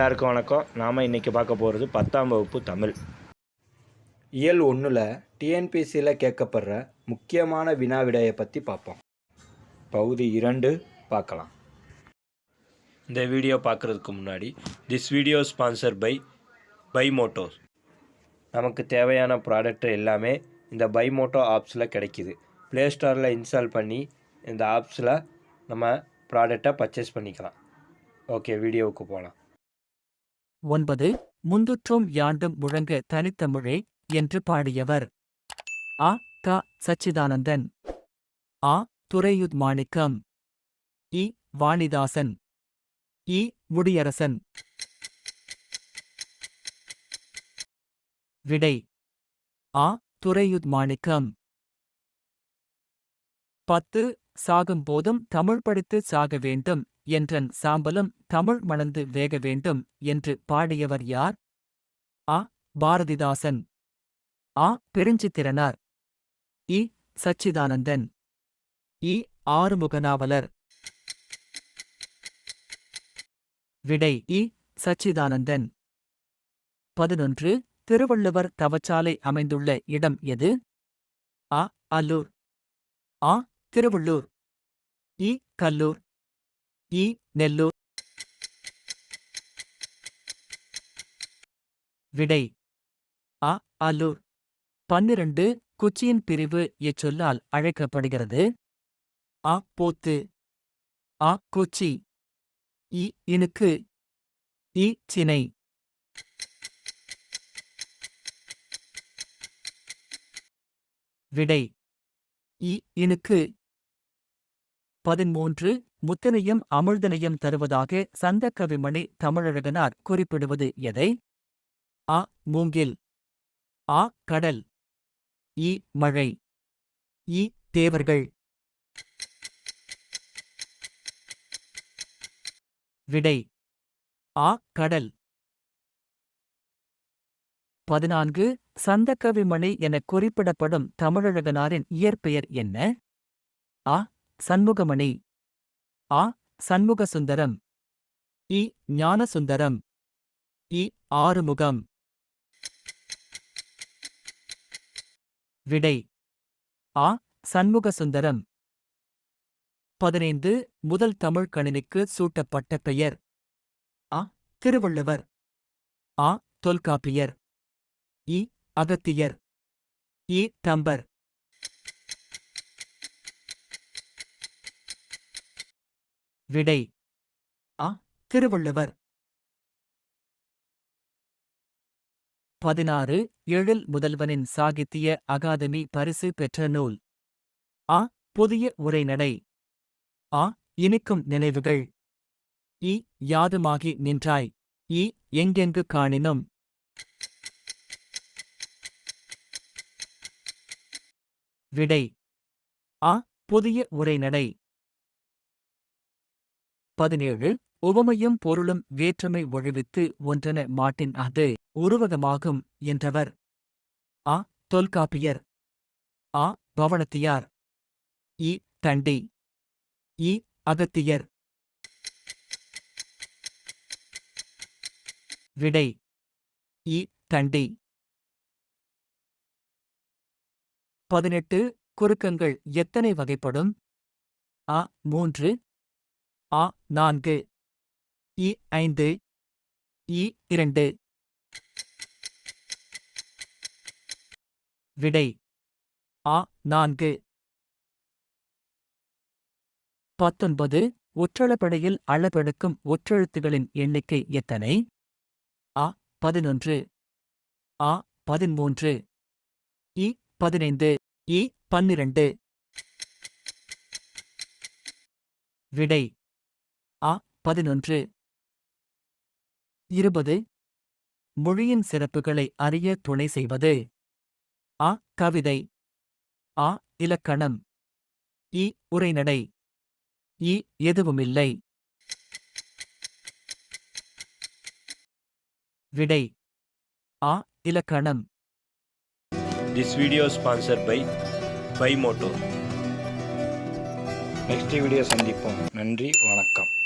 எல்லாருக்கும் வணக்கம். நாம் இன்றைக்கி பார்க்க போகிறது பத்தாம் வகுப்பு தமிழ். இயல் ஒன்றில் டிஎன்பிசியில் கேட்கப்படுற முக்கியமான வினா விடையை பற்றி பார்ப்போம். பகுதி இரண்டு பார்க்கலாம். இந்த வீடியோ பார்க்குறதுக்கு முன்னாடி this video sponsor by by Motos நமக்கு தேவையான ப்ராடக்ட் எல்லாமே இந்த பை மோட்டோ ஆப்ஸில் கிடைக்கிது. ப்ளே ஸ்டோரில் இன்ஸ்டால் பண்ணி இந்த ஆப்ஸில் நம்ம ப்ராடக்டை பர்ச்சேஸ் பண்ணிக்கலாம். ஓகே வீடியோவுக்கு போகலாம் ஒன்பது முந்துற்றும் யாண்டும் முழங்க தனித்தமிழே என்று பாடியவர். ஆ க சச்சிதானந்தன். ஆ துரையுத் மாணிக்கம். இ வாணிதாசன். இ முடியரசன். விடை ஆ துரையுத் மாணிக்கம். பத்து சாகும் போதும் தமிழ் படித்து சாக வேண்டும் என்றன் சாம்பலும் தமிழ் மணந்து வேக வேண்டும் என்று பாடியவர் யார்? ஆ. பாரதிதாசன். ஆ. பெருஞ்சித்திரனார். இ. சச்சிதானந்தன். இ. ஆறுமுகநாவலர். விடை இ. சச்சிதானந்தன். பதினொன்று. திருவள்ளுவர் தவச்சாலை அமைந்துள்ள இடம் எது? அ அல்லூர். ஆ. திருவள்ளூர். இ. கல்லூர். இ நெல்லூர் விடை அ அலூர் பன்னிரண்டு குச்சியின் பிரிவு இச்சொல்லால் அழைக்கப்படுகிறது அ போத்து அ குச்சி இ இனுக்கு இ சினை விடை இ இனுக்கு பதிமூன்று முத்தனையும் அமிழ்தனையும் தருவதாக சந்தக்கவிமணி தமிழழகனார் குறிப்பிடுவது எதை? அ. மூங்கில். ஆ கடல். இ. மழை. இ. தேவர்கள். விடை. ஆ கடல். பதினான்கு சந்தக்கவிமணி எனக் குறிப்பிடப்படும் தமிழழகனாரின் இயற்பெயர் என்ன? ஆ சண்முகமணி. ஆ சண்முகசுந்தரம். இ ஞானசுந்தரம். இ ஆறுமுகம். விடை. ஆ சண்முகசுந்தரம். பதினைந்து முதல் தமிழ் கணினிக்கு சூட்டப்பட்ட பெயர். ஆ திருவள்ளுவர். ஆ தொல்காப்பியர். இ அகத்தியர். இ தம்பர். விடை ஆ திருவள்ளுவர். பதினாறு எழில் முதல்வனின் சாகித்திய அகாதமி பரிசு பெற்ற நூல். ஆ புதிய உரைநடை. ஆ இனிக்கும் நினைவுகள். இ யாதுமாகி நின்றாய். இ எங்கெங்கு காணினும். விடை ஆ புதிய உரைநடை. பதினேழு உவமையும் பொருளும் வேற்றுமை ஒழிவித்து ஒன்றென மாட்டின் அது உருவகமாகும் என்றவர். ஆ தொல்காப்பியர். ஆ பவணத்தியார் இ. தண்டி. இ. அகத்தியர். விடை. இ. தண்டி. பதினெட்டு குறுக்கங்கள் எத்தனை வகைப்படும்? அ. மூன்று ஆ நான்கு. இ ஐந்து. இ இரண்டு. விடை. ஆ நான்கு. பத்தொன்பது. ஒற்றளப்படையில் அளபெடுக்கும் ஒற்றெழுத்துகளின் எண்ணிக்கை எத்தனை? ஆ பதினொன்று. ஆ பதிமூன்று. இ பதினைந்து. இ பன்னிரண்டு. விடை. பதினொன்று. இருபது. மொழியின் சிறப்புகளை அறிய துணை செய்வது. ஆ கவிதை. ஆ இலக்கணம். இ உரைநடை. இ எதுவுமில்லை. விடை. ஆ இலக்கணம். This video sponsor by by Moto next video சந்திப்போம். நன்றி வணக்கம்.